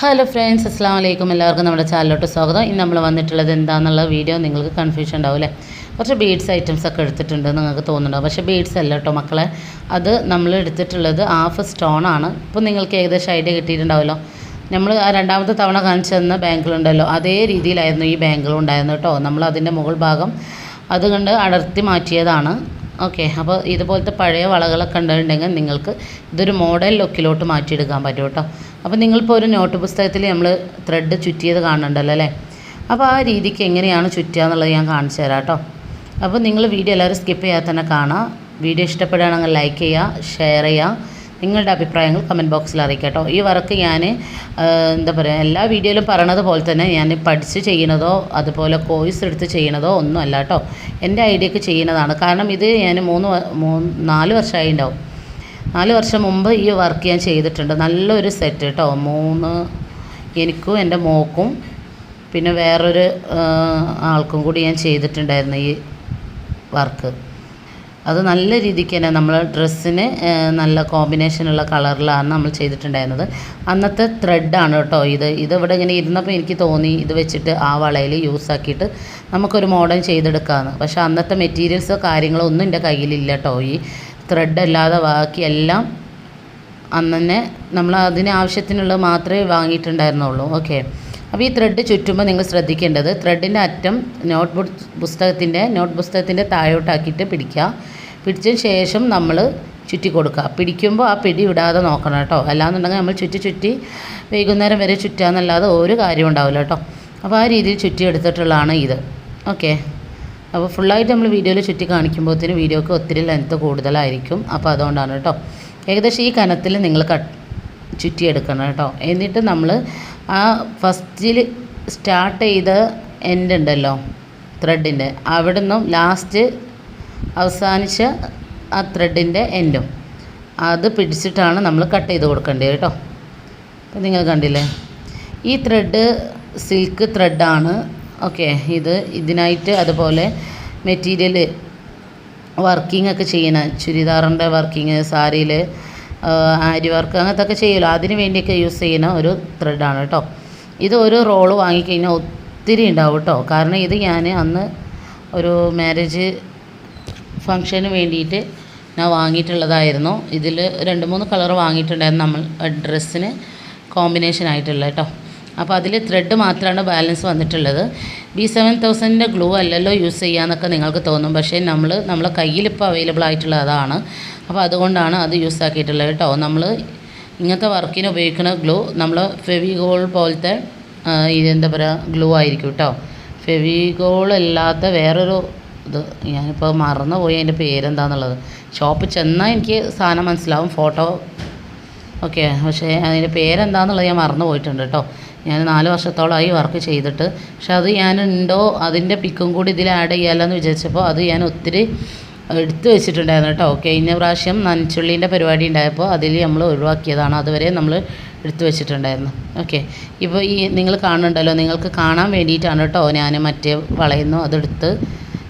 Hello friends അസ്സാം വലൈക്കും എല്ലാവർക്കും നമ്മുടെ ചാനലിലോട്ട് സ്വാഗതം. ഇന്ന് നമ്മൾ വന്നിട്ടുള്ളത് എന്താണെന്നുള്ള വീഡിയോ നിങ്ങൾക്ക് കൺഫ്യൂഷൻ ഉണ്ടാവും അല്ലേ കുറച്ച് ബീഡ്സ് ഐറ്റംസ് ഒക്കെ എടുത്തിട്ടുണ്ട് നിങ്ങൾക്ക് തോന്നുന്നുണ്ടാവും. പക്ഷേ ബീഡ്സ് അല്ല കേട്ടോ മക്കളെ. അത് നമ്മൾ എടുത്തിട്ടുള്ളത് ഹാഫ് സ്റ്റോൺ ആണ്. ഇപ്പോൾ നിങ്ങൾക്ക് ഏകദേശം ഐഡിയ കിട്ടിയിട്ടുണ്ടാവുമല്ലോ നമ്മൾ ആ രണ്ടാമത്തെ തവണ കാണിച്ചു തന്ന ബാങ്കിളുണ്ടല്ലോ അതേ രീതിയിലായിരുന്നു ഈ ബാങ്കിളുണ്ടായിരുന്നു കേട്ടോ. നമ്മൾ അതിന്റെ മുകൾ ഭാഗം അതുകൊണ്ട് കണ്ട് അടർത്തി മാറ്റിയതാണ്. ഓക്കെ അപ്പോൾ ഇതുപോലത്തെ പഴയ വളകളൊക്കെ ഉണ്ടെന്നുണ്ടെങ്കിൽ നിങ്ങൾക്ക് ഇതൊരു മോഡൽ ലുക്കിലോട്ട് മാറ്റിയെടുക്കാൻ പറ്റും കേട്ടോ. അപ്പോൾ നിങ്ങളിപ്പോൾ ഒരു നോട്ട് പുസ്തകത്തിൽ നമ്മൾ ത്രെഡ് ചുറ്റിയത് കാണുന്നുണ്ടല്ലോ അല്ലേ? അപ്പോൾ ആ രീതിക്ക് എങ്ങനെയാണ് ചുറ്റുക എന്നുള്ളത് ഞാൻ കാണിച്ചു തരാം കേട്ടോ. അപ്പോൾ നിങ്ങൾ വീഡിയോ എല്ലാവരും സ്കിപ്പ് ചെയ്യാതെ തന്നെ കാണാം വീഡിയോ ഇഷ്ടപ്പെടുകയാണെങ്കിൽ ലൈക്ക് ചെയ്യുക ഷെയർ ചെയ്യുക. നിങ്ങളുടെ അഭിപ്രായങ്ങൾ കമന്റ് ബോക്സിൽ അറിയിക്കുക കേട്ടോ ഈ വർക്ക് ഞാൻ എന്താ പറയുക എല്ലാ വീഡിയോയിലും പറയണത് പോലെ തന്നെ ഞാൻ പഠിച്ച് ചെയ്യണതോ അതുപോലെ കോഴ്സ് എടുത്ത് ചെയ്യണതോ ഒന്നും അല്ല കേട്ടോ എന്റെ ഐഡിയക്ക് ചെയ്യുന്നതാണ്. കാരണം ഇത് ഞാൻ മൂന്ന് മൂന്ന് നാല് വർഷമായി ഉണ്ടാവും നാല് വർഷം മുമ്പ് ഈ വർക്ക് ഞാൻ ചെയ്തിട്ടുണ്ട്. നല്ലൊരു സെറ്റ് കേട്ടോ മൂന്ന് എനിക്കും എന്റെ മോക്കും പിന്നെ വേറൊരു ആൾക്കും കൂടി ഞാൻ ചെയ്തിട്ടുണ്ടായിരുന്നു ഈ വർക്ക് അത് നല്ല രീതിക്ക് തന്നെ നമ്മൾ ഡ്രസ്സിന് നല്ല കോമ്പിനേഷനുള്ള കളറിലാണ് നമ്മൾ ചെയ്തിട്ടുണ്ടായിരുന്നത്. അന്നത്തെ ത്രെഡാണ് കേട്ടോ ഇത്. ഇത് ഇവിടെ ഇങ്ങനെ ഇരുന്നപ്പോൾ എനിക്ക് തോന്നി ഇത് വെച്ചിട്ട് ആ വളയിൽ യൂസ് ആക്കിയിട്ട് നമുക്കൊരു മോഡൽ ചെയ്തെടുക്കാമെന്ന് പക്ഷേ അന്നത്തെ മെറ്റീരിയൽസോ കാര്യങ്ങളോ ഒന്നും എന്റെ കയ്യിലില്ല കേട്ടോ. ഈ ത്രെഡ് അല്ലാതെ ബാക്കി എല്ലാം അന്ന് തന്നെ നമ്മൾ അതിന് ആവശ്യത്തിനുള്ളത് മാത്രമേ വാങ്ങിയിട്ടുണ്ടായിരുന്നുള്ളൂ. ഓക്കെ അപ്പോൾ ഈ ത്രെഡ് ചുറ്റുമ്പോൾ നിങ്ങൾ ശ്രദ്ധിക്കേണ്ടത് ത്രെഡിന്റെ അറ്റം നോട്ട് ബുക്ക് പുസ്തകത്തിന്റെ നോട്ട് പുസ്തകത്തിന്റെ താഴോട്ടാക്കിയിട്ട് പിടിക്കുക. പിടിച്ചതിന് ശേഷം നമ്മൾ ചുറ്റി കൊടുക്കുക. പിടിക്കുമ്പോൾ ആ പിടി വിടാതെ നോക്കണം കേട്ടോ. അല്ലാന്നുണ്ടെങ്കിൽ നമ്മൾ ചുറ്റി ചുറ്റി വൈകുന്നേരം വരെ ചുറ്റാന്നല്ലാതെ ഒരു കാര്യം ഉണ്ടാവില്ല കേട്ടോ. അപ്പോൾ ആ രീതിയിൽ ചുറ്റി എടുത്തിട്ടുള്ളതാണ് ഇത്. ഓക്കെ. അപ്പോൾ ഫുള്ളായിട്ട് നമ്മൾ വീഡിയോയിൽ ചുറ്റി കാണിക്കുമ്പോഴത്തേന് വീഡിയോക്ക് ഒത്തിരി ലെങ്ത്ത് കൂടുതലായിരിക്കും. അപ്പോൾ അതുകൊണ്ടാണ് കേട്ടോ. ഏകദേശം ഈ കനത്തിൽ നിങ്ങൾ കട്ട് ചുറ്റിയെടുക്കണം കേട്ടോ. എന്നിട്ട് നമ്മൾ ആ ഫസ്റ്റിൽ സ്റ്റാർട്ട് ചെയ്ത എൻഡ് ഉണ്ടല്ലോ ത്രെഡിന്റെ അവിടെ നിന്നും ലാസ്റ്റ് അവസാനിച്ച ആ ത്രെഡിന്റെ എൻഡും അത് പിടിച്ചിട്ടാണ് നമ്മൾ കട്ട് ചെയ്ത് കൊടുക്കേണ്ടത് കേട്ടോ അപ്പോൾ നിങ്ങൾ കണ്ടില്ലേ? ഈ ത്രെഡ് സിൽക്ക് ത്രെഡാണ് ഓക്കെ ഇത് ഇതിനായിട്ട് അതുപോലെ മെറ്റീരിയൽ വർക്കിംഗ് ഒക്കെ ചെയ്യണ. ചുരിദാറിന്റെ വർക്കിംഗ് സാരിയിൽ ആരി വർക്ക് അങ്ങനത്തെ ഒക്കെ ചെയ്യുമല്ലോ. അതിന് വേണ്ടിയൊക്കെ യൂസ് ചെയ്യുന്ന ഒരു ത്രെഡാണ് കേട്ടോ ഇത് ഒരു റോൾ വാങ്ങിക്കഴിഞ്ഞാൽ ഒത്തിരി ഉണ്ടാവും കേട്ടോ കാരണം ഇത് ഞാൻ അന്ന് ഒരു മാരേജ് ഫങ്ഷന് വേണ്ടിയിട്ട് ഞാൻ വാങ്ങിയിട്ടുള്ളതായിരുന്നു. ഇതിൽ രണ്ട് മൂന്ന് കളർ വാങ്ങിയിട്ടുണ്ടായിരുന്നു നമ്മൾ ഡ്രസ്സിന് കോമ്പിനേഷൻ ആയിട്ടുള്ള കേട്ടോ അപ്പോൾ അതിൽ ത്രെഡ് മാത്രമാണ് ബാലൻസ് വന്നിട്ടുള്ളത്. ബി സെവൻ തൗസൻഡിന്റെ ഗ്ലൂ അല്ലല്ലോ യൂസ് ചെയ്യാന്നൊക്കെ നിങ്ങൾക്ക് തോന്നും. പക്ഷേ നമ്മൾ നമ്മളെ കയ്യിലിപ്പോൾ അവൈലബിൾ ആയിട്ടുള്ള അതാണ്. അപ്പോൾ അതുകൊണ്ടാണ് അത് യൂസ് ആക്കിയിട്ടുള്ളത് കേട്ടോ നമ്മൾ ഇങ്ങനത്തെ വർക്കിന് ഉപയോഗിക്കുന്ന ഗ്ലൂ നമ്മൾ ഫെവിഗോൾ പോലത്തെ ഇതെന്താ പറയുക ഗ്ലൂ ആയിരിക്കും കേട്ടോ ഫെവിഗോൾ അല്ലാത്ത വേറൊരു ഇത് ഞാനിപ്പോൾ മറന്നുപോയി അതിന്റെ പേരെന്താന്നുള്ളത്. ഷോപ്പ് ചെന്നാൽ എനിക്ക് സാധനം മനസ്സിലാവും ഫോട്ടോ ഓക്കെ പക്ഷേ അതിന്റെ പേരെന്താന്നുള്ളത് ഞാൻ മറന്നു പോയിട്ടുണ്ട് കേട്ടോ ഞാൻ നാല് വർഷത്തോളമായി വർക്ക് ചെയ്തിട്ട്. പക്ഷെ അത് ഞാൻ ഉണ്ടോ അതിന്റെ പിക്കും കൂടി ഇതിൽ ആഡ് ചെയ്യാമല്ലോ വിചാരിച്ചപ്പോൾ അത് ഞാൻ ഒത്തിരി എടുത്തു വെച്ചിട്ടുണ്ടായിരുന്നു കേട്ടോ കഴിഞ്ഞ പ്രാവശ്യം നനച്ചുള്ളീന്റെ പരിപാടി ഉണ്ടായപ്പോൾ അതിൽ നമ്മൾ ഒഴിവാക്കിയതാണ്. അതുവരെ നമ്മൾ എടുത്തു വെച്ചിട്ടുണ്ടായിരുന്നു. ഓക്കെ. ഇപ്പോൾ ഈ നിങ്ങൾ കാണുന്നുണ്ടല്ലോ നിങ്ങൾക്ക് കാണാൻ വേണ്ടിയിട്ടാണ് കേട്ടോ ഞാൻ മറ്റേ വളയുന്നു അതെടുത്ത്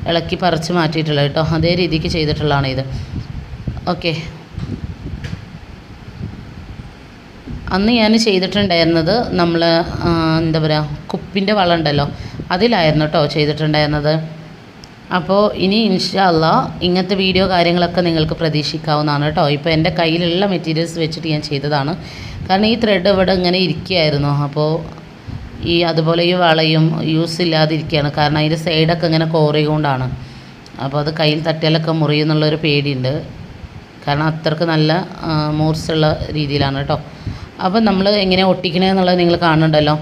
ഇളക്കി പറിച്ച് മാറ്റിയിട്ടുള്ളത് കേട്ടോ. അതേ രീതിക്ക് ചെയ്തിട്ടുള്ളതാണ് ഇത്. ഓക്കെ. അന്ന് ഞാൻ ചെയ്തിട്ടുണ്ടായിരുന്നത് നമ്മൾ എന്താ പറയുക കുപ്പിന്റെ വളം ഉണ്ടല്ലോ അതിലായിരുന്നു കേട്ടോ ചെയ്തിട്ടുണ്ടായിരുന്നത്. അപ്പോൾ ഇനി ഇൻഷാല്ല ഇങ്ങനത്തെ വീഡിയോ കാര്യങ്ങളൊക്കെ നിങ്ങൾക്ക് പ്രതീക്ഷിക്കാവുന്നതാണ് കേട്ടോ. ഇപ്പോൾ എന്റെ കയ്യിലുള്ള മെറ്റീരിയൽസ് വെച്ചിട്ട് ഞാൻ ചെയ്തതാണ്. കാരണം ഈ ത്രെഡ് ഇവിടെ ഇങ്ങനെ ഇരിക്കുകയായിരുന്നു. അപ്പോൾ ഈ അതുപോലെ ഈ വളയും യൂസ് ഇല്ലാതിരിക്കുകയാണ്. കാരണം അതിന്റെ സൈഡൊക്കെ ഇങ്ങനെ കോറിക്കൊണ്ടാണ് അപ്പോൾ അത് കയ്യിൽ തട്ടിയാലൊക്കെ മുറിയുന്നുള്ളൊരു പേടിയുണ്ട്. കാരണം അത്രയ്ക്ക് നല്ല മൂർച്ചുള്ള രീതിയിലാണ് കേട്ടോ. അപ്പോൾ നമ്മൾ എങ്ങനെ ഒട്ടിക്കണമെന്നുള്ളത് നിങ്ങൾ കാണുന്നുണ്ടല്ലോ.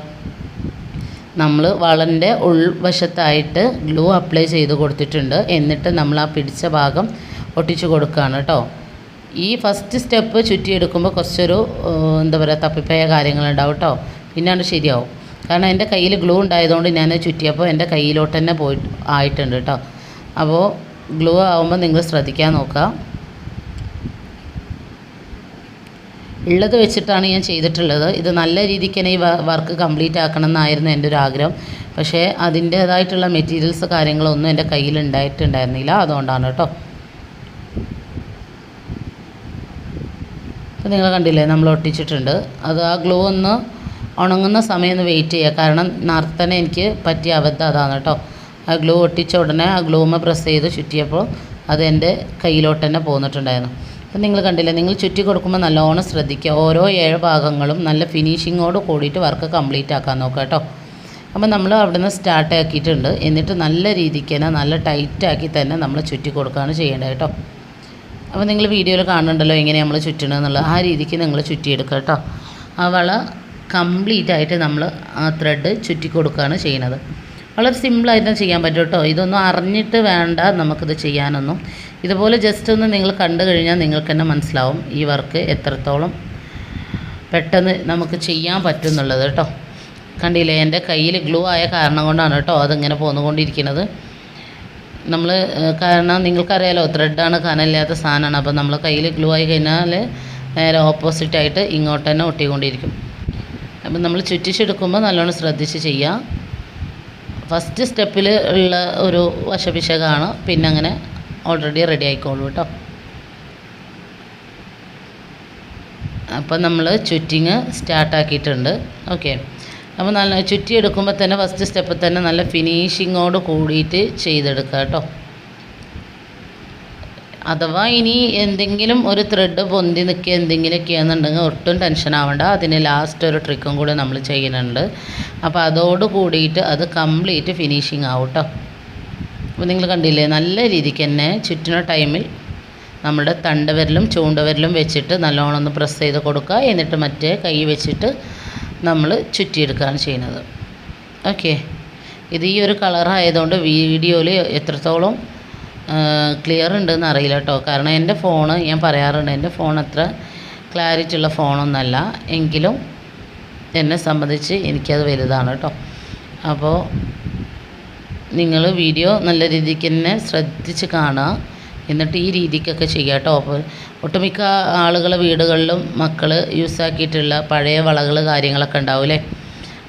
നമ്മൾ വളന്റെ ഉൾവശത്തായിട്ട് ഗ്ലൂ അപ്ലൈ ചെയ്ത് കൊടുത്തിട്ടുണ്ട്. എന്നിട്ട് നമ്മൾ ആ പിടിച്ച ഭാഗം ഒട്ടിച്ച് കൊടുക്കുകയാണ് കേട്ടോ. ഈ ഫസ്റ്റ് സ്റ്റെപ്പ് ചുറ്റിയെടുക്കുമ്പോൾ കുറച്ചൊരു എന്താ പറയുക തപ്പിപ്പയ കാര്യങ്ങളുണ്ടാവും കേട്ടോ. പിന്നെയാണ് അത് ശരിയാവും. കാരണം എന്റെ കയ്യിൽ ഗ്ലൂ ഉണ്ടായതുകൊണ്ട് ഞാൻ ചുറ്റിയപ്പോൾ എന്റെ കയ്യിലോട്ട് തന്നെ പോയി ആയിട്ടുണ്ട് കേട്ടോ. അപ്പോൾ ഗ്ലൂ ആകുമ്പോൾ നിങ്ങൾ ശ്രദ്ധിക്കാൻ നോക്കുക. ഉള്ളത് വെച്ചിട്ടാണ് ഞാൻ ചെയ്തിട്ടുള്ളത്. ഇത് നല്ല രീതിക്ക് തന്നെ ഈ വർക്ക് കംപ്ലീറ്റ് ആക്കണം എന്നായിരുന്നു എന്റെ ഒരു ആഗ്രഹം. പക്ഷേ അതിന്റേതായിട്ടുള്ള മെറ്റീരിയൽസ് കാര്യങ്ങളൊന്നും എന്റെ കയ്യിൽ ഉണ്ടായിട്ടുണ്ടായിരുന്നില്ല. അതുകൊണ്ടാണ് കേട്ടോ. അപ്പോൾ നിങ്ങൾ കണ്ടില്ലേ? നമ്മൾ ഒട്ടിച്ചിട്ടുണ്ട്. അത് ആ ഗ്ലൂ ഒന്ന് ഉണങ്ങുന്ന സമയം ഒന്ന് വെയിറ്റ് ചെയ്യുക. കാരണം നർത്തന എനിക്ക് പറ്റിയ അബദ്ധം അതാണ് കേട്ടോ. ആ ഗ്ലൂ ഒട്ടിച്ച ഉടനെ ആ ഗ്ലൂമ പ്രസ് ചെയ്ത് ചുറ്റിയപ്പോൾ അത് എന്റെ കയ്യിലോട്ട് തന്നെ പോന്നിട്ടുണ്ടായിരുന്നു. അപ്പം നിങ്ങൾ കണ്ടില്ല നിങ്ങൾ ചുറ്റി കൊടുക്കുമ്പോൾ നല്ലോണം ശ്രദ്ധിക്കുക. ഓരോ ഏഴ് ഭാഗങ്ങളും നല്ല ഫിനിഷിങ്ങോട് കൂടിയിട്ട് വർക്ക് കംപ്ലീറ്റ് ആക്കാൻ നോക്കുക കേട്ടോ. അപ്പം നമ്മൾ അവിടെ നിന്ന് സ്റ്റാർട്ട് ആക്കിയിട്ടുണ്ട്. എന്നിട്ട് നല്ല രീതിക്ക് തന്നെ നല്ല ടൈറ്റാക്കി തന്നെ നമ്മൾ ചുറ്റി കൊടുക്കുകയാണ് ചെയ്യേണ്ടത് കേട്ടോ. അപ്പോൾ നിങ്ങൾ വീഡിയോയിൽ കാണുന്നുണ്ടല്ലോ എങ്ങനെ നമ്മൾ ചുറ്റണമെന്നുള്ളത് ആ രീതിക്ക് നിങ്ങൾ ചുറ്റിയെടുക്കുക കേട്ടോ. ആ കംപ്ലീറ്റ് ആയിട്ട് നമ്മൾ ആ ത്രെഡ് ചുറ്റി കൊടുക്കുകയാണ് ചെയ്യുന്നത്. വളരെ സിമ്പിളായിട്ട് ചെയ്യാൻ പറ്റും കേട്ടോ. ഇതൊന്നും അറിഞ്ഞിട്ട് വേണ്ട നമുക്കിത് ചെയ്യാനൊന്നും. ഇതുപോലെ ജസ്റ്റ് ഒന്ന് നിങ്ങൾ കണ്ടു കഴിഞ്ഞാൽ നിങ്ങൾക്ക് തന്നെ മനസ്സിലാവും ഈ വർക്ക് എത്രത്തോളം പെട്ടെന്ന് നമുക്ക് ചെയ്യാൻ പറ്റും എന്നുള്ളത് കേട്ടോ. കണ്ടില്ലേ എന്റെ കയ്യിൽ ഗ്ലൂ ആയ കാരണം കൊണ്ടാണ് കേട്ടോ അതിങ്ങനെ പോന്നുകൊണ്ടിരിക്കുന്നത്. നമ്മൾ കാരണം നിങ്ങൾക്കറിയാലോ ത്രെഡാണ് കനമില്ലാത്ത സാധനമാണ്. അപ്പോൾ നമ്മൾ കയ്യിൽ ഗ്ലൂ ആയി കഴിഞ്ഞാൽ നേരെ ഓപ്പോസിറ്റായിട്ട് ഇങ്ങോട്ട് തന്നെ ഒട്ടിക്കൊണ്ടിരിക്കും. അപ്പം നമ്മൾ ചുറ്റിച്ചെടുക്കുമ്പോൾ നല്ലോണം ശ്രദ്ധിച്ച് ചെയ്യാം ഫസ്റ്റ് സ്റ്റെപ്പിൽ ഉള്ള ഒരു വശപിശകാണ് പിന്നെ അങ്ങനെ ഓൾറെഡി റെഡി ആയിക്കോളൂ കേട്ടോ. അപ്പം നമ്മൾ ചുറ്റിങ് സ്റ്റാർട്ടാക്കിയിട്ടുണ്ട് ഓക്കെ അപ്പോൾ നല്ല ചുറ്റിയെടുക്കുമ്പോൾ തന്നെ ഫസ്റ്റ് സ്റ്റെപ്പിൽ തന്നെ നല്ല ഫിനിഷിങ്ങോട് കൂടിയിട്ട് ചെയ്തെടുക്കുക കേട്ടോ. അഥവാ ഇനി എന്തെങ്കിലും ഒരു ത്രെഡ് പൊന്തി നിൽക്കുക എന്തെങ്കിലുമൊക്കെ ആണെന്നുണ്ടെങ്കിൽ ഒട്ടും ടെൻഷൻ ആവണ്ട. അതിന് ലാസ്റ്റ് ഒരു ട്രിക്കും കൂടെ നമ്മൾ ചെയ്യുന്നുണ്ട്. അപ്പോൾ അതോട് കൂടിയിട്ട് അത് കംപ്ലീറ്റ് ഫിനിഷിങ് ആവും കേട്ടോ അപ്പോൾ നിങ്ങൾ കണ്ടില്ലേ നല്ല രീതിക്ക് തന്നെ ചുറ്റിന ടൈമിൽ നമ്മുടെ തണ്ടവിരലും ചൂണ്ടവിരലും വെച്ചിട്ട് നല്ലോണം ഒന്ന് പ്രസ് ചെയ്ത് കൊടുക്കുക. എന്നിട്ട് മറ്റേ കൈ വെച്ചിട്ട് നമ്മൾ ചുറ്റിയെടുക്കുകയാണ് ചെയ്യുന്നത്. ഓക്കെ ഇത് ഈ ഒരു കളറായതുകൊണ്ട് വീഡിയോയിൽ എത്രത്തോളം ക്ലിയർ ഉണ്ടെന്ന് അറിയില്ല കേട്ടോ. കാരണം എന്റെ ഫോണ് ഞാൻ പറയാറുണ്ട് എന്റെ ഫോൺ അത്ര ക്ലാരിറ്റി ഉള്ള ഫോണൊന്നല്ല എങ്കിലും എന്നെ സംബന്ധിച്ച് എനിക്കത് വലുതാണ് കേട്ടോ. അപ്പോൾ നിങ്ങൾ വീഡിയോ നല്ല രീതിക്ക് തന്നെ ശ്രദ്ധിച്ച് കാണുക. എന്നിട്ട് ഈ രീതിക്കൊക്കെ ചെയ്യുക കേട്ടോ. അപ്പോൾ ഒട്ടുമിക്ക ആളുകളെ വീടുകളിലും മക്കൾ യൂസാക്കിയിട്ടുള്ള പഴയ വളകൾ കാര്യങ്ങളൊക്കെ ഉണ്ടാവില്ലേ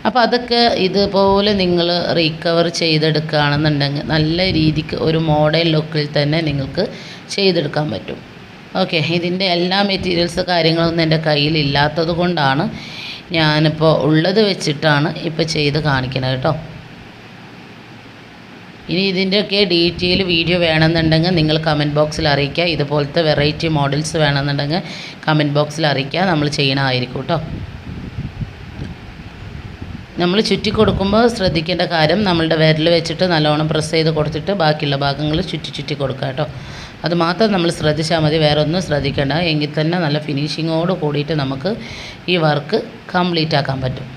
അപ്പോൾ അതൊക്കെ ഇതുപോലെ നിങ്ങൾ റീകവർ ചെയ്തെടുക്കുകയാണെന്നുണ്ടെങ്കിൽ നല്ല രീതിക്ക് ഒരു മോഡേൺ ലുക്കിൽ തന്നെ നിങ്ങൾക്ക് ചെയ്തെടുക്കാൻ പറ്റും. ഓക്കെ ഇതിന്റെ എല്ലാ മെറ്റീരിയൽസ് കാര്യങ്ങളൊന്നും എന്റെ കയ്യിൽ ഇല്ലാത്തത് കൊണ്ടാണ് ഞാനിപ്പോൾ ഉള്ളത് വെച്ചിട്ടാണ് ഇപ്പോൾ ചെയ്ത് കാണിക്കുന്നത് കേട്ടോ. ഇനി ഇതിന്റെയൊക്കെ ഡീറ്റെയിൽ വീഡിയോ വേണമെന്നുണ്ടെങ്കിൽ നിങ്ങൾ കമന്റ് ബോക്സിൽ അറിയിക്കുക. ഇതുപോലത്തെ വെറൈറ്റി മോഡൽസ് വേണമെന്നുണ്ടെങ്കിൽ കമന്റ് ബോക്സിൽ അറിയിക്കുക. നമ്മൾ ചെയ്യണമായിരിക്കും കേട്ടോ. നമ്മൾ ചുറ്റി കൊടുക്കുമ്പോൾ ശ്രദ്ധിക്കേണ്ട കാര്യം നമ്മളുടെ വിരൽ വെച്ചിട്ട് നല്ലോണം പ്രസ് ചെയ്ത് കൊടുത്തിട്ട് ബാക്കിയുള്ള ഭാഗങ്ങൾ ചുറ്റി ചുറ്റി കൊടുക്കുക കേട്ടോ. അത് മാത്രം നമ്മൾ ശ്രദ്ധിച്ചാൽ മതി വേറെ ഒന്നും ശ്രദ്ധിക്കേണ്ട. എങ്കിൽ തന്നെ നല്ല ഫിനിഷിങ്ങോട് കൂടിയിട്ട് നമുക്ക് ഈ വർക്ക് കംപ്ലീറ്റ് ആക്കാൻ പറ്റും.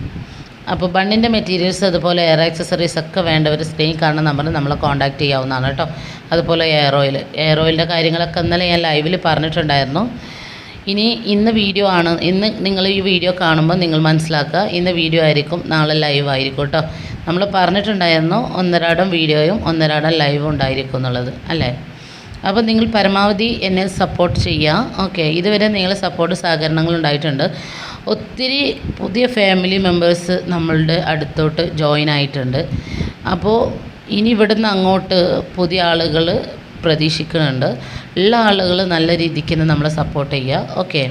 അപ്പോൾ ബണ്ണിന്റെ മെറ്റീരിയൽസ് അതുപോലെ എയർ ആക്സസറീസ് ഒക്കെ വേണ്ടവർ സ്ക്രീൻ കാണുന്ന നമ്പറിൽ നമ്മളെ കോൺടാക്റ്റ് ചെയ്യാവുന്നതാണ് കേട്ടോ. അതുപോലെ എയർ ഓയിൽ എയർ ഓയിലിന്റെ കാര്യങ്ങളൊക്കെ ഇന്നലെ ഞാൻ ലൈവിൽ പറഞ്ഞിട്ടുണ്ടായിരുന്നു. ഇനി ഇന്ന് വീഡിയോ ആണ്. ഇന്ന് നിങ്ങൾ ഈ വീഡിയോ കാണുമ്പോൾ നിങ്ങൾ മനസ്സിലാക്കുക ഇന്ന് വീഡിയോ ആയിരിക്കും നാളെ ലൈവ് ആയിരിക്കും കേട്ടോ നമ്മൾ പറഞ്ഞിട്ടുണ്ടായിരുന്നു ഒന്നരാടം വീഡിയോയും ഒന്നരാടം ലൈവും ഉണ്ടായിരിക്കും എന്നുള്ളത് അല്ലേ? അപ്പോൾ നിങ്ങൾ പരമാവധി എന്നെ സപ്പോർട്ട് ചെയ്യുക ഓക്കെ ഇതുവരെ നിങ്ങൾ സപ്പോർട്ട് സഹകരണങ്ങൾ ഉണ്ടായിട്ടുണ്ട്. ഒത്തിരി പുതിയ ഫാമിലി മെമ്പേഴ്സ് നമ്മളുടെ അടുത്തോട്ട് ജോയിൻ ആയിട്ടുണ്ട്. അപ്പോൾ ഇനി ഇവിടുന്ന് അങ്ങോട്ട് പുതിയ ആളുകൾ പ്രതീക്ഷിക്കുന്നുണ്ട്. ഉള്ള ആളുകൾ നല്ല രീതിക്ക് തന്നെ നമ്മളെ സപ്പോർട്ട് ചെയ്യുക. ഓക്കെ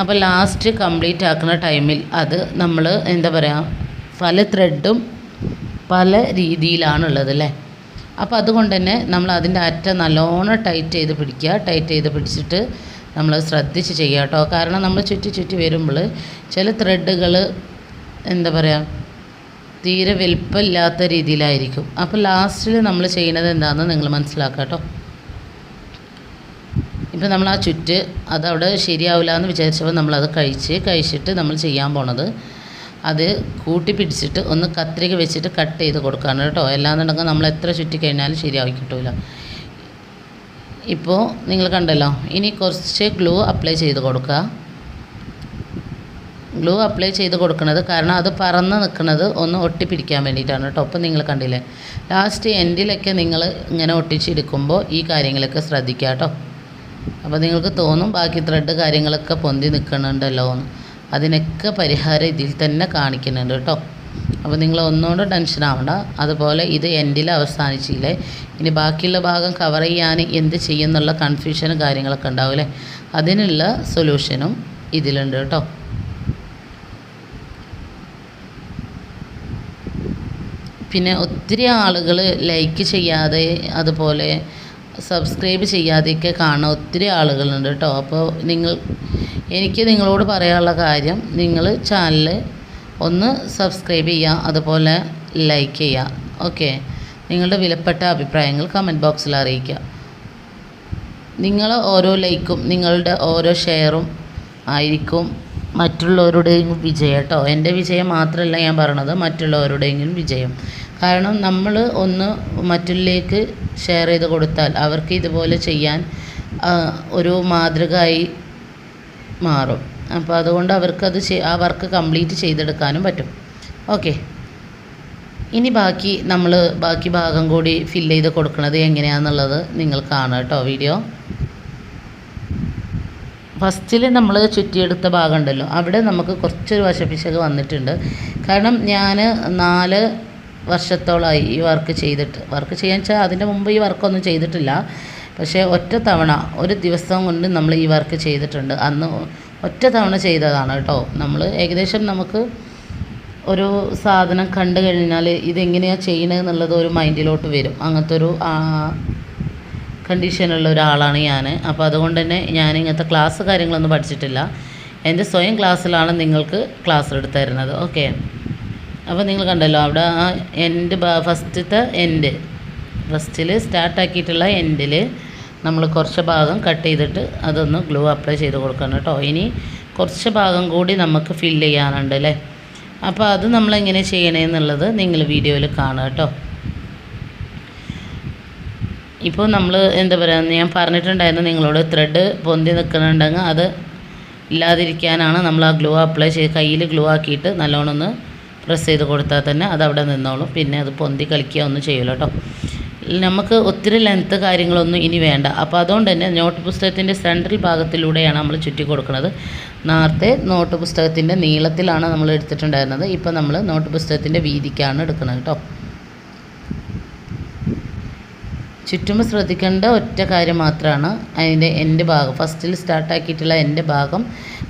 അപ്പോൾ ലാസ്റ്റ് കംപ്ലീറ്റ് ആക്കുന്ന ടൈമിൽ അത് നമ്മൾ എന്താ പറയുക പല ത്രെഡും പല രീതിയിലാണുള്ളത് അല്ലേ? അപ്പോൾ അതുകൊണ്ട് തന്നെ നമ്മൾ അതിന്റെ അറ്റം നല്ലോണം ടൈറ്റ് ചെയ്ത് പിടിക്കുക. ടൈറ്റ് ചെയ്ത് പിടിച്ചിട്ട് നമ്മൾ ശ്രദ്ധിച്ച് ചെയ്യുക കേട്ടോ. കാരണം നമ്മൾ ചുറ്റി ചുറ്റി വരുമ്പോൾ ചില ത്രെഡുകൾ എന്താ പറയുക തീരെ വലിപ്പമില്ലാത്ത രീതിയിലായിരിക്കും. അപ്പോൾ ലാസ്റ്റിൽ നമ്മൾ ചെയ്യുന്നത് എന്താണെന്ന് നിങ്ങൾ മനസ്സിലാക്കുക കേട്ടോ ഇപ്പം നമ്മൾ ആ ചുറ്റ് അതവിടെ ശരിയാവില്ല എന്ന് വിചാരിച്ചപ്പോൾ നമ്മളത് കഴിച്ച് കഴിച്ചിട്ട് നമ്മൾ ചെയ്യാൻ പോണത് അത് കൂട്ടി പിടിച്ചിട്ട് ഒന്ന് കത്രിക വെച്ചിട്ട് കട്ട് ചെയ്ത് കൊടുക്കുകയാണ് കേട്ടോ അല്ലാന്നുണ്ടെങ്കിൽ നമ്മൾ എത്ര ചുറ്റി കഴിഞ്ഞാലും ശരിയാക്കി കിട്ടില്ല ഇപ്പോൾ നിങ്ങൾ കണ്ടല്ലോ ഇനി കുറച്ച് ഗ്ലൂ അപ്ലൈ ചെയ്ത് കൊടുക്കുക ഗ്ലൂ അപ്ലൈ ചെയ്ത് കൊടുക്കുന്നത്. കാരണം അത് പറന്ന് നിൽക്കുന്നത് ഒന്ന് ഒട്ടിപ്പിടിക്കാൻ വേണ്ടിയിട്ടാണ് കേട്ടോ. അപ്പം നിങ്ങൾ കണ്ടില്ലേ? ലാസ്റ്റ് എൻഡിലൊക്കെ നിങ്ങൾ ഇങ്ങനെ ഒട്ടിച്ചെടുക്കുമ്പോൾ ഈ കാര്യങ്ങളൊക്കെ ശ്രദ്ധിക്കുക കേട്ടോ. അപ്പോൾ നിങ്ങൾക്ക് തോന്നും ബാക്കി ത്രെഡ് കാര്യങ്ങളൊക്കെ പൊന്തി നിൽക്കുന്നുണ്ടല്ലോ എന്ന്. അതിനൊക്കെ പരിഹാരം ഇതിൽ തന്നെ കാണിക്കുന്നുണ്ട് കേട്ടോ. അപ്പോൾ നിങ്ങൾ ഒന്നുകൊണ്ടും ടെൻഷൻ ആവണ്ട. അതുപോലെ ഇത് എൻഡിൽ അവസാനിച്ചില്ലേ? ഇനി ബാക്കിയുള്ള ഭാഗം കവർ ചെയ്യാൻ എന്ത് ചെയ്യുന്നുള്ള കൺഫ്യൂഷനും കാര്യങ്ങളൊക്കെ ഉണ്ടാവില്ലേ അതിനുള്ള സൊല്യൂഷനും ഇതിലുണ്ട് കേട്ടോ. പിന്നെ ഒത്തിരി ആളുകൾ ലൈക്ക് ചെയ്യാതെ അതുപോലെ സബ്സ്ക്രൈബ് ചെയ്യാതെയൊക്കെ കാണുന്ന ഒത്തിരി ആളുകളുണ്ട് കേട്ടോ. അപ്പോൾ നിങ്ങൾ എനിക്ക് നിങ്ങളോട് പറയാനുള്ള കാര്യം നിങ്ങൾ ചാനൽ ഒന്ന് സബ്സ്ക്രൈബ് ചെയ്യുക അതുപോലെ ലൈക്ക് ചെയ്യുക. ഓക്കെ നിങ്ങളുടെ വിലപ്പെട്ട അഭിപ്രായങ്ങൾ കമന്റ് ബോക്സിൽ അറിയിക്കുക. നിങ്ങൾ ഓരോ ലൈക്കും നിങ്ങളുടെ ഓരോ ഷെയറും ആയിരിക്കും മറ്റുള്ളവരുടെയും വിജയം കേട്ടോ. എന്റെ വിജയം മാത്രമല്ല ഞാൻ പറയണത് മറ്റുള്ളവരുടെയും വിജയം. കാരണം നമ്മൾ ഒന്ന് മറ്റുള്ളിലേക്ക് ഷെയർ ചെയ്ത് കൊടുത്താൽ അവർക്ക് ഇതുപോലെ ചെയ്യാൻ ഒരു മാതൃകയായി മാറും. അപ്പോൾ അതുകൊണ്ട് അവർക്കത് ആ വർക്ക് കംപ്ലീറ്റ് ചെയ്തെടുക്കാനും പറ്റും. ഓക്കെ ഇനി ബാക്കി നമ്മൾ ബാക്കി ഭാഗം കൂടി ഫില്ല് ചെയ്ത് കൊടുക്കുന്നത് എങ്ങനെയാണെന്നുള്ളത് നിങ്ങൾ കാണുക കേട്ടോ വീഡിയോ ഫസ്റ്റിൽ നമ്മൾ ചുറ്റിയെടുത്ത ഭാഗം ഉണ്ടല്ലോ അവിടെ നമുക്ക് കുറച്ചൊരു വശപ്പിശക് വന്നിട്ടുണ്ട്. കാരണം ഞാൻ നാല് വർഷത്തോളമായി ഈ വർക്ക് ചെയ്തിട്ട് വർക്ക് ചെയ്യാൻ വെച്ചാൽ അതിന്റെ മുമ്പ് ഈ വർക്കൊന്നും ചെയ്തിട്ടില്ല. പക്ഷേ ഒറ്റ തവണ ഒരു ദിവസം കൊണ്ട് നമ്മൾ ഈ വർക്ക് ചെയ്തിട്ടുണ്ട്. അന്ന് ഒറ്റ തവണ ചെയ്തതാണ് കേട്ടോ. നമ്മൾ ഏകദേശം നമുക്ക് ഒരു സാധനം കണ്ടു കഴിഞ്ഞാൽ ഇതെങ്ങനെയാണ് ചെയ്യണത് എന്നുള്ളത് ഒരു മൈൻഡിലോട്ട് വരും. അങ്ങനത്തെ ഒരു കണ്ടീഷനുള്ള ഒരാളാണ് ഞാൻ അപ്പോൾ അതുകൊണ്ട് തന്നെ ഞാൻ ഇങ്ങനത്തെ ക്ലാസ് കാര്യങ്ങളൊന്നും പഠിച്ചിട്ടില്ല. എന്റെ സ്വയം ക്ലാസ്സിലാണ് നിങ്ങൾക്ക് ക്ലാസ് എടുത്തു തരുന്നത്. ഓക്കെ. അപ്പോൾ നിങ്ങൾ കണ്ടല്ലോ അവിടെ ആ എൻഡ് ഫസ്റ്റത്തെ എൻഡ് ഫസ്റ്റിൽ സ്റ്റാർട്ടാക്കിയിട്ടുള്ള എൻഡിൽ നമ്മൾ കുറച്ച് ഭാഗം കട്ട് ചെയ്തിട്ട് അതൊന്ന് ഗ്ലൂ അപ്ലൈ ചെയ്ത് കൊടുക്കണം കേട്ടോ. ഇനി കുറച്ച് ഭാഗം കൂടി നമുക്ക് ഫിൽ ചെയ്യാനുണ്ട് അല്ലേ? അപ്പോൾ അത് നമ്മൾ എങ്ങനെ ചെയ്യണമെന്നുള്ളത് നിങ്ങൾ വീഡിയോയിൽ കാണുക കേട്ടോ. ഇപ്പോൾ നമ്മൾ എന്താ പറയുക ഞാൻ പറഞ്ഞിട്ടുണ്ടായിരുന്നു നിങ്ങളോട് ത്രെഡ് പൊന്തി നിൽക്കുന്നുണ്ടെങ്കിൽ അത് ഇല്ലാതിരിക്കാനാണ് നമ്മൾ ആ ഗ്ലൂ അപ്ലൈ ചെയ്ത് കയ്യിൽ ഗ്ലൂ ആക്കിയിട്ട് നല്ലോണം ഒന്ന് പ്രസ് ചെയ്ത് കൊടുത്താൽ തന്നെ അത് അവിടെ നിന്നോളും. പിന്നെ അത് പൊന്തി കളിക്കുക ഒന്നും ചെയ്യില്ല കേട്ടോ. നമുക്ക് ഒത്തിരി ലെങ്ത്ത് കാര്യങ്ങളൊന്നും ഇനി വേണ്ട. അപ്പോൾ അതുകൊണ്ട് തന്നെ നോട്ട് പുസ്തകത്തിന്റെ സെൻട്രൽ ഭാഗത്തിലൂടെയാണ് നമ്മൾ ചുറ്റി കൊടുക്കുന്നത്. നേരത്തെ നോട്ട് പുസ്തകത്തിന്റെ നീളത്തിലാണ് നമ്മൾ എടുത്തിട്ടുണ്ടായിരുന്നത്. ഇപ്പോൾ നമ്മൾ നോട്ട് പുസ്തകത്തിന്റെ വീതിക്കാണ് എടുക്കുന്നത് കേട്ടോ. ചുറ്റുമ്പോൾ ശ്രദ്ധിക്കേണ്ട ഒറ്റ കാര്യം മാത്രമാണ് അതിന്റെ എന്റെ ഭാഗം. ഫസ്റ്റിൽ സ്റ്റാർട്ടാക്കിയിട്ടുള്ള എന്റെ ഭാഗം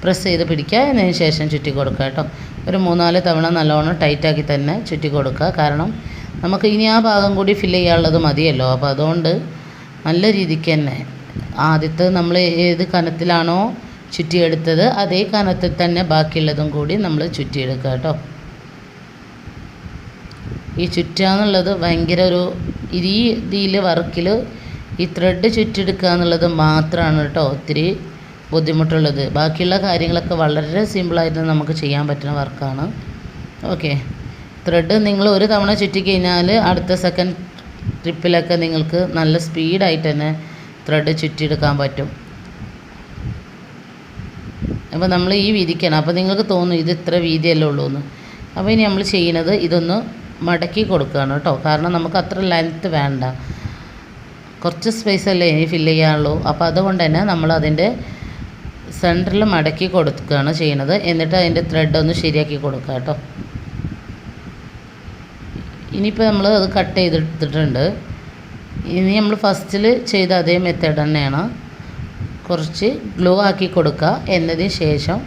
പ്രസ് ചെയ്ത് പിടിക്കുക. എന്നതിന് ശേഷം ചുറ്റി കൊടുക്കുക കേട്ടോ. ഒരു മൂന്നാൽ തവണ നല്ലോണം ടൈറ്റാക്കി തന്നെ ചുറ്റി കൊടുക്കുക. കാരണം നമുക്ക് ഇനി ആ ഭാഗം കൂടി ഫില്ല് ചെയ്യാനുള്ളത് മതിയല്ലോ. അപ്പോൾ അതുകൊണ്ട് നല്ല രീതിക്ക് തന്നെ ആദ്യത്തെ നമ്മൾ ഏത് കനത്തിലാണോ ചുറ്റിയെടുത്തത് അതേ കനത്തിൽ തന്നെ ബാക്കിയുള്ളതും കൂടി നമ്മൾ ചുറ്റിയെടുക്കുക കേട്ടോ. ഈ ചുറ്റാന്നുള്ളത് ഭയങ്കര ഒരു ഈ വർക്കിൽ ഈ ത്രെഡ് ചുറ്റെടുക്കുക എന്നുള്ളത് മാത്രമാണ് കേട്ടോ. ഒത്തിരി ബുദ്ധിമുട്ടുള്ളത്. ബാക്കിയുള്ള കാര്യങ്ങളൊക്കെ വളരെ സിമ്പിളായിട്ട് നമുക്ക് ചെയ്യാൻ പറ്റുന്ന വർക്കാണ്. ഓക്കെ ത്രെഡ് നിങ്ങൾ ഒരു തവണ ചുറ്റി കഴിഞ്ഞാൽ അടുത്ത സെക്കൻഡ് ട്രിപ്പിലൊക്കെ നിങ്ങൾക്ക് നല്ല സ്പീഡായിട്ട് തന്നെ ത്രെഡ് ചുറ്റിയെടുക്കാൻ പറ്റും. അപ്പോൾ നമ്മൾ ഈ വീതിക്കാണ്. അപ്പോൾ നിങ്ങൾക്ക് തോന്നും ഇത് ഇത്ര വീതിയല്ലേ ഉള്ളൂ എന്ന് അപ്പോൾ ഇനി നമ്മൾ ചെയ്യുന്നത് ഇതൊന്ന് മടക്കി കൊടുക്കുകയാണ് കേട്ടോ. കാരണം നമുക്ക് അത്ര ലെങ്ത്ത് വേണ്ട. കുറച്ച് സ്പേസ് അല്ലേ ഇനി ഫില്ല് ചെയ്യാനുള്ളൂ. അപ്പോൾ അതുകൊണ്ട് തന്നെ നമ്മൾ അതിന്റെ സെന്ററിൽ മടക്കി കൊടുക്കുകയാണ് ചെയ്യുന്നത്. എന്നിട്ട് അതിന്റെ ത്രെഡ് ഒന്ന് ശരിയാക്കി കൊടുക്കുക കേട്ടോ. ഇനിയിപ്പോൾ നമ്മൾ അത് കട്ട് ചെയ്തെടുത്തിട്ടുണ്ട് ഇനി നമ്മൾ ഫസ്റ്റിൽ ചെയ്ത അതേ മെത്തേഡ് തന്നെയാണ്. കുറച്ച് ഗ്ലൂ ആക്കി കൊടുക്കുക. എന്നതിന് ശേഷം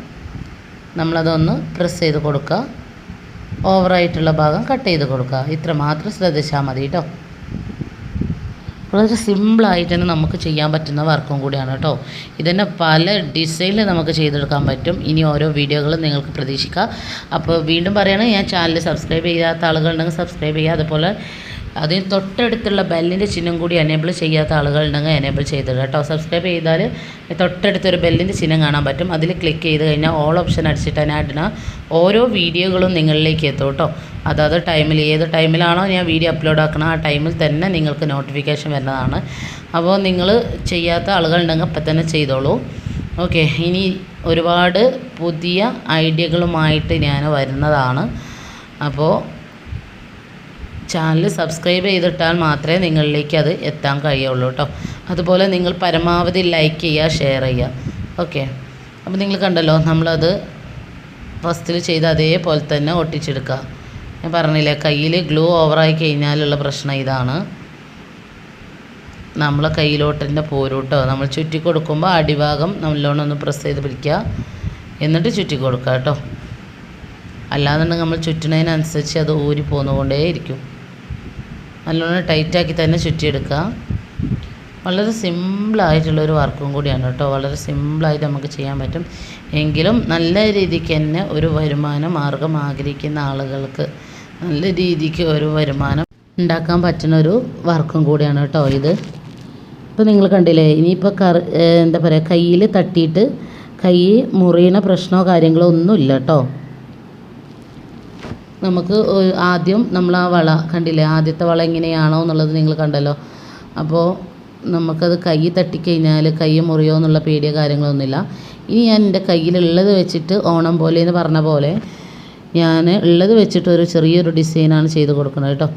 നമ്മളതൊന്ന് പ്രസ് ചെയ്ത് കൊടുക്കുക. ഓവറായിട്ടുള്ള ഭാഗം കട്ട് ചെയ്ത് കൊടുക്കുക. ഇത്ര മാത്രം ശ്രദ്ധിച്ചാൽ മതി കേട്ടോ. വളരെ സിമ്പിളായിട്ട് തന്നെ നമുക്ക് ചെയ്യാൻ പറ്റുന്ന വർക്കും കൂടിയാണ് കേട്ടോ. ഇതന്നെ പല ഡിസൈനിൽ നമുക്ക് ചെയ്തെടുക്കാൻ പറ്റും. ഇനി ഓരോ വീഡിയോകളും നിങ്ങൾക്ക് പ്രതീക്ഷിക്കാം. അപ്പോൾ വീണ്ടും പറയുകയാണെങ്കിൽ ഞാൻ ചാനൽ സബ്സ്ക്രൈബ് ചെയ്യാത്ത ആളുകളുണ്ടെങ്കിൽ സബ്സ്ക്രൈബ് ചെയ്യുക. അതുപോലെ അതിന് തൊട്ടടുത്തുള്ള ബെല്ലിന്റെ ചിഹ്നം കൂടി എനേബിൾ ചെയ്യാത്ത ആളുകളുണ്ടെങ്കിൽ എനേബിൾ ചെയ്തിടുക കേട്ടോ. സബ്സ്ക്രൈബ് ചെയ്താൽ തൊട്ടടുത്തൊരു ബെല്ലിന്റെ ചിഹ്നം കാണാൻ പറ്റും. അതിൽ ക്ലിക്ക് ചെയ്ത് കഴിഞ്ഞാൽ ഓൾ ഓപ്ഷൻ അടിച്ചിട്ട് അതിനായിടുന്ന ഓരോ വീഡിയോകളും നിങ്ങളിലേക്ക് എത്തും കേട്ടോ. അതാത് ടൈമിൽ ഏത് ടൈമിലാണോ ഞാൻ വീഡിയോ അപ്ലോഡ് ആക്കണം ആ ടൈമിൽ തന്നെ നിങ്ങൾക്ക് നോട്ടിഫിക്കേഷൻ വരുന്നതാണ്. അപ്പോൾ നിങ്ങൾ ചെയ്യാത്ത ആളുകളുണ്ടെങ്കിൽ അപ്പം തന്നെ ചെയ്തോളൂ. ഓക്കെ ഇനി ഒരുപാട് പുതിയ ഐഡിയകളുമായിട്ട് ഞാൻ വരുന്നതാണ്. അപ്പോൾ ചാനൽ സബ്സ്ക്രൈബ് ചെയ്തിട്ടാൽ മാത്രമേ നിങ്ങളിലേക്ക് അത് എത്താൻ കഴിയുള്ളൂ കേട്ടോ. അതുപോലെ നിങ്ങൾ പരമാവധി ലൈക്ക് ചെയ്യുക ഷെയർ ചെയ്യുക. ഓക്കെ അപ്പോൾ നിങ്ങൾ കണ്ടല്ലോ നമ്മളത് ഫസ്റ്റിൽ ചെയ്ത അതേപോലെ തന്നെ ഒട്ടിച്ചെടുക്കുക. ഞാൻ പറഞ്ഞില്ലേ കയ്യിൽ ഗ്ലൂ ഓവറായി കഴിഞ്ഞാലുള്ള പ്രശ്നം ഇതാണ്. നമ്മൾ കയ്യിലോട്ട് തന്നെ പോരും നമ്മൾ ചുറ്റി കൊടുക്കുമ്പോൾ അടിഭാഗം നല്ലോണം ഒന്ന് പ്രസ് ചെയ്ത് പിടിക്കുക. എന്നിട്ട് ചുറ്റി കൊടുക്കുക കേട്ടോ. അല്ലാന്നുണ്ടെങ്കിൽ നമ്മൾ ചുറ്റുന്നതിനനുസരിച്ച് അത് ഊരി പോന്നുകൊണ്ടേയിരിക്കും നല്ലോണം ടൈറ്റാക്കി തന്നെ ചുറ്റിയെടുക്കുക. വളരെ സിമ്പിളായിട്ടുള്ളൊരു വർക്കും കൂടിയാണ് കേട്ടോ. വളരെ സിമ്പിളായിട്ട് നമുക്ക് ചെയ്യാൻ പറ്റും. എങ്കിലും നല്ല രീതിക്ക് തന്നെ ഒരു വരുമാന മാർഗം ആഗ്രഹിക്കുന്ന ആളുകൾക്ക് നല്ല രീതിക്ക് ഒരു വരുമാനം ഉണ്ടാക്കാൻ പറ്റുന്ന ഒരു വർക്കും കൂടിയാണ് കേട്ടോ ഇത്. ഇപ്പോൾ നിങ്ങൾ കണ്ടില്ലേ ഇനിയിപ്പോൾ കറി എന്താ പറയുക കയ്യിൽ തട്ടിയിട്ട് കൈ മുറിയണ പ്രശ്നമോ കാര്യങ്ങളോ ഒന്നുമില്ല കേട്ടോ. നമുക്ക് ആദ്യം നമ്മൾ ആ വള കണ്ടില്ലേ ആദ്യത്തെ വള എങ്ങനെയാണോ എന്നുള്ളത് നിങ്ങൾ കണ്ടല്ലോ. അപ്പോൾ നമുക്കത് കൈ തട്ടിക്കഴിഞ്ഞാൽ കൈ മുറിയോ എന്നുള്ള പേടിയോ കാര്യങ്ങളൊന്നുമില്ല. ഇനി ഞാൻ എന്റെ കയ്യിലുള്ളത് വെച്ചിട്ട് ഓണം പോലെ എന്ന് പറഞ്ഞ പോലെ ഞാൻ ഉള്ളത് വെച്ചിട്ട് ഒരു ചെറിയൊരു ഡിസൈനാണ് ചെയ്ത് കൊടുക്കുന്നത് കേട്ടോ.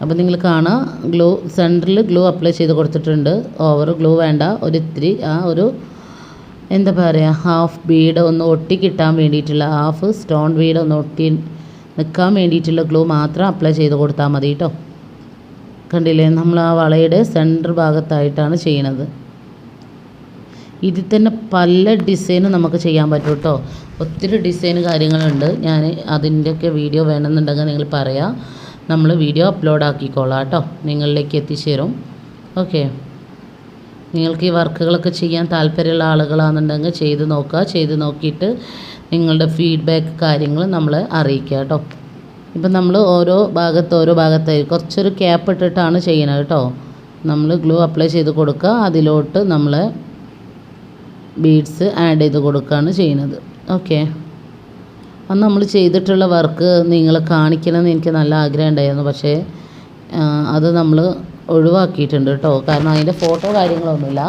അപ്പോൾ നിങ്ങൾ കാണുക ഗ്ലൂ സെന്ററിൽ ഗ്ലൂ അപ്ലൈ ചെയ്ത് കൊടുത്തിട്ടുണ്ട്. ഓവർ ഗ്ലൂ വേണ്ട ഒരു ഇത്തിരി ആ ഒരു എന്താ പറയുക ഹാഫ് ബീഡ് ഒന്ന് ഒട്ടി കിട്ടാൻ വേണ്ടിയിട്ടുള്ള ഹാഫ് സ്റ്റോൺ ബീഡ് ഒന്ന് ഒട്ടി നിൽക്കാൻ വേണ്ടിയിട്ടുള്ള ഗ്ലൂ മാത്രം അപ്ലൈ ചെയ്ത് കൊടുത്താൽ മതി കേട്ടോ. കണ്ടില്ലേ? നമ്മൾ ആ വളയുടെ സെന്റർ ഭാഗത്തായിട്ടാണ് ചെയ്യണത്. ഇതിൽ തന്നെ പല ഡിസൈനും നമുക്ക് ചെയ്യാൻ പറ്റും കേട്ടോ ഒത്തിരി ഡിസൈൻ കാര്യങ്ങളുണ്ട്. ഞാൻ അതിന്റെയൊക്കെ വീഡിയോ വേണമെന്നുണ്ടെങ്കിൽ നിങ്ങൾ പറയാം. നമ്മൾ വീഡിയോ അപ്ലോഡ് ആക്കിക്കോളാം കേട്ടോ നിങ്ങളിലേക്ക് എത്തിച്ചേരും. ഓക്കെ നിങ്ങൾക്ക് ഈ വർക്കുകളൊക്കെ ചെയ്യാൻ താല്പര്യമുള്ള ആളുകളാണെന്നുണ്ടെങ്കിൽ ചെയ്ത് നോക്കുക. ചെയ്ത് നോക്കിയിട്ട് നിങ്ങളുടെ ഫീഡ്ബാക്ക് കാര്യങ്ങൾ നമ്മളെ അറിയിക്കുക കേട്ടോ ഇപ്പം നമ്മൾ ഓരോ ഭാഗത്ത് ഓരോ ഭാഗത്തായി കുറച്ചൊരു ക്യാപ്പ് ഇട്ടിട്ടാണ് ചെയ്യുന്നത് കേട്ടോ. നമ്മൾ ഗ്ലൂ അപ്ലൈ ചെയ്ത് കൊടുക്കുക. അതിലോട്ട് നമ്മൾ ബീഡ്സ് ആഡ് ചെയ്ത് കൊടുക്കുകയാണ് ചെയ്യുന്നത്. ഓക്കെ അന്ന് നമ്മൾ ചെയ്തിട്ടുള്ള വർക്ക് നിങ്ങൾ കാണിക്കണമെന്ന് എനിക്ക് നല്ല ആഗ്രഹം ഉണ്ടായിരുന്നു. പക്ഷേ അത് നമ്മൾ ഒഴിവാക്കിയിട്ടുണ്ട് കേട്ടോ. കാരണം അതിന്റെ ഫോട്ടോ കാര്യങ്ങളൊന്നുമില്ല.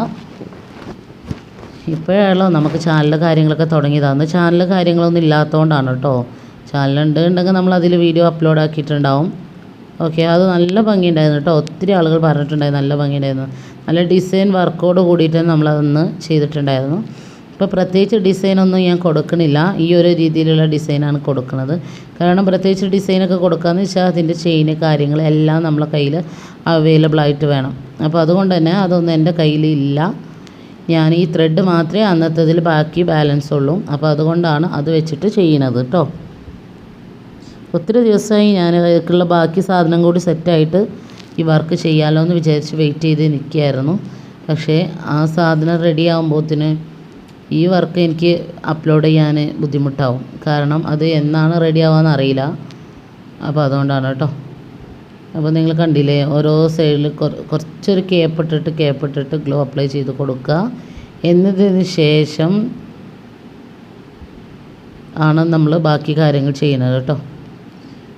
ഇപ്പോഴാണല്ലോ നമുക്ക് ചാനൽ കാര്യങ്ങളൊക്കെ തുടങ്ങിയതാണ് ചാനൽ കാര്യങ്ങളൊന്നും ഇല്ലാത്തതുകൊണ്ടാണ് കേട്ടോ. ചാനലുണ്ട് ഉണ്ടെങ്കിൽ നമ്മൾ അതിൽ വീഡിയോ അപ്ലോഡ് ആക്കിയിട്ടുണ്ടാവും. ഓക്കെ അത് നല്ല ഭംഗിയുണ്ടായിരുന്നു കേട്ടോ. ഒത്തിരി ആളുകൾ പറഞ്ഞിട്ടുണ്ടായിരുന്നു നല്ല ഭംഗിയുണ്ടായിരുന്നു. നല്ല ഡിസൈൻ വർക്കോട് കൂടിയിട്ട് നമ്മളതൊന്ന് ചെയ്തിട്ടുണ്ടായിരുന്നു. ഇപ്പോൾ പ്രത്യേകിച്ച് ഡിസൈനൊന്നും ഞാൻ കൊടുക്കണില്ല. ഈ ഒരു രീതിയിലുള്ള ഡിസൈനാണ് കൊടുക്കുന്നത്. കാരണം പ്രത്യേകിച്ച് ഡിസൈനൊക്കെ കൊടുക്കാന്ന് വെച്ചാൽ അതിന്റെ ചെയിന് കാര്യങ്ങൾ എല്ലാം നമ്മളെ കയ്യിൽ അവൈലബിൾ ആയിട്ട് വേണം. അപ്പോൾ അതുകൊണ്ട് തന്നെ അതൊന്നും എന്റെ കയ്യിൽ ഇല്ല. ഞാൻ ഈ ത്രെഡ് മാത്രമേ അന്നത്തതിൽ ബാക്കി ബാലൻസ് ഉള്ളൂ. അപ്പോൾ അതുകൊണ്ടാണ് അത് വെച്ചിട്ട് ചെയ്യണത് കേട്ടോ. ഒത്തിരി ദിവസമായി ഞാൻ അതിലേക്കുള്ള ബാക്കി സാധനം കൂടി സെറ്റായിട്ട് ഈ വർക്ക് ചെയ്യാമല്ലോ എന്ന് വിചാരിച്ച് വെയിറ്റ് ചെയ്ത് നിൽക്കുകയായിരുന്നു. പക്ഷേ ആ സാധനം റെഡി ആകുമ്പോഴത്തിന് ഈ വർക്ക് എനിക്ക് അപ്ലോഡ് ചെയ്യാൻ ബുദ്ധിമുട്ടാവും. കാരണം അത് എന്നാണ് റെഡി ആവാന്ന് അറിയില്ല. അപ്പോൾ അതുകൊണ്ടാണ് കേട്ടോ. അപ്പോൾ നിങ്ങൾ കണ്ടില്ലേ ഓരോ സൈഡിൽ കുറച്ചൊരു കേപ്പിട്ടിട്ട് കേപ്പിട്ടിട്ട് ഗ്ലോ അപ്ലൈ ചെയ്ത് കൊടുക്കുക. എന്നതിന് ശേഷം ആണ് നമ്മൾ ബാക്കി കാര്യങ്ങൾ ചെയ്യുന്നത് കേട്ടോ.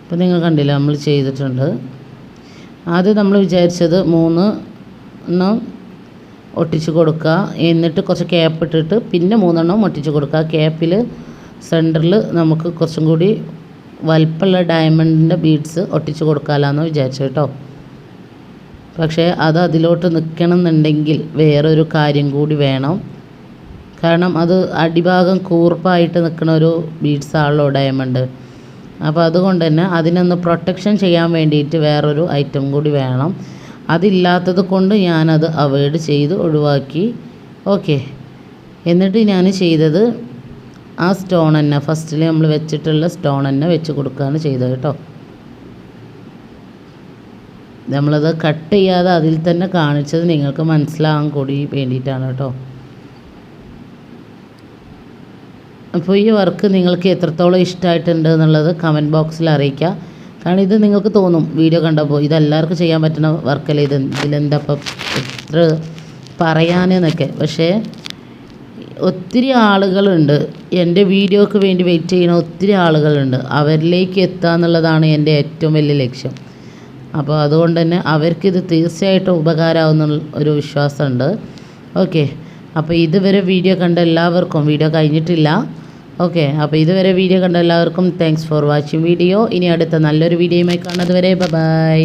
അപ്പോൾ നിങ്ങൾ കണ്ടില്ല നമ്മൾ ചെയ്തിട്ടുണ്ട്. ആദ്യം നമ്മൾ വിചാരിച്ചത് മൂന്ന് എണ്ണം ഒട്ടിച്ച് കൊടുക്കുക. എന്നിട്ട് കുറച്ച് ക്യാപ്പ് ഇട്ടിട്ട് പിന്നെ മൂന്നെണ്ണം ഒട്ടിച്ച് കൊടുക്കുക. ക്യാപ്പിൽ സെന്ററിൽ നമുക്ക് കുറച്ചും കൂടി വലിപ്പമുള്ള ഡയമണ്ടിന്റെ ബീഡ്സ് ഒട്ടിച്ച് കൊടുക്കാമെന്ന് വിചാരിച്ചു കേട്ടോ. പക്ഷേ അത് അതിലോട്ട് നിൽക്കണം എന്നുണ്ടെങ്കിൽ വേറൊരു കാര്യം കൂടി വേണം. കാരണം അത് അടിഭാഗം കൂർപ്പായിട്ട് നിൽക്കുന്ന ഒരു ബീഡ്സാണല്ലോ ഡയമണ്ട് അപ്പോൾ അതുകൊണ്ട് തന്നെ അതിനൊന്ന് പ്രൊട്ടക്ഷൻ ചെയ്യാൻ വേണ്ടിയിട്ട് വേറൊരു ഐറ്റം കൂടി വേണം. അതില്ലാത്തത് കൊണ്ട് ഞാനത് അവോയ്ഡ് ചെയ്ത് ഒഴിവാക്കി. ഓക്കെ എന്നിട്ട് ഞാൻ ചെയ്തത് ആ സ്റ്റോൺ തന്നെ. ഫസ്റ്റിൽ നമ്മൾ വെച്ചിട്ടുള്ള സ്റ്റോൺ തന്നെ വെച്ച് കൊടുക്കുകയാണ് ചെയ്തത് കേട്ടോ. നമ്മളത് കട്ട് ചെയ്യാതെ അതിൽ തന്നെ കാണിച്ചത് നിങ്ങൾക്ക് മനസ്സിലാകാൻ കൂടി വേണ്ടിയിട്ടാണ് കേട്ടോ. അപ്പോൾ ഈ വർക്ക് നിങ്ങൾക്ക് എത്രത്തോളം ഇഷ്ടമായിട്ടുണ്ട് എന്നുള്ളത് കമന്റ് ബോക്സിൽ അറിയിക്കുക. കാരണം ഇത് നിങ്ങൾക്ക് തോന്നും വീഡിയോ കണ്ടപ്പോൾ ഇതെല്ലാവർക്കും ചെയ്യാൻ പറ്റുന്ന വർക്കല്ലേ ഇത്? ഇതിലെന്താ ഇപ്പം എത്ര പറയാനെന്നൊക്കെ. പക്ഷേ ഒത്തിരി ആളുകളുണ്ട് എന്റെ വീഡിയോക്ക് വേണ്ടി വെയിറ്റ് ചെയ്യുന്ന ഒത്തിരി ആളുകളുണ്ട്. അവരിലേക്ക് എത്തുക എന്നുള്ളതാണ് എന്റെ ഏറ്റവും വലിയ ലക്ഷ്യം. അപ്പോൾ അതുകൊണ്ട് തന്നെ അവർക്കിത് തീർച്ചയായിട്ടും ഉപകാരമാവുന്ന ഒരു വിശ്വാസമുണ്ട്. ഓക്കെ. അപ്പോൾ ഇതുവരെ വീഡിയോ കണ്ട എല്ലാവർക്കും വീഡിയോ കഴിഞ്ഞിട്ടില്ല. ഓക്കെ അപ്പോൾ ഇതുവരെ വീഡിയോ കണ്ട എല്ലാവർക്കും താങ്ക്സ് ഫോർ വാച്ചിങ് വീഡിയോ ഇനി അടുത്ത നല്ലൊരു വീഡിയോയുമായി കാണുന്നത് വരെ ബൈ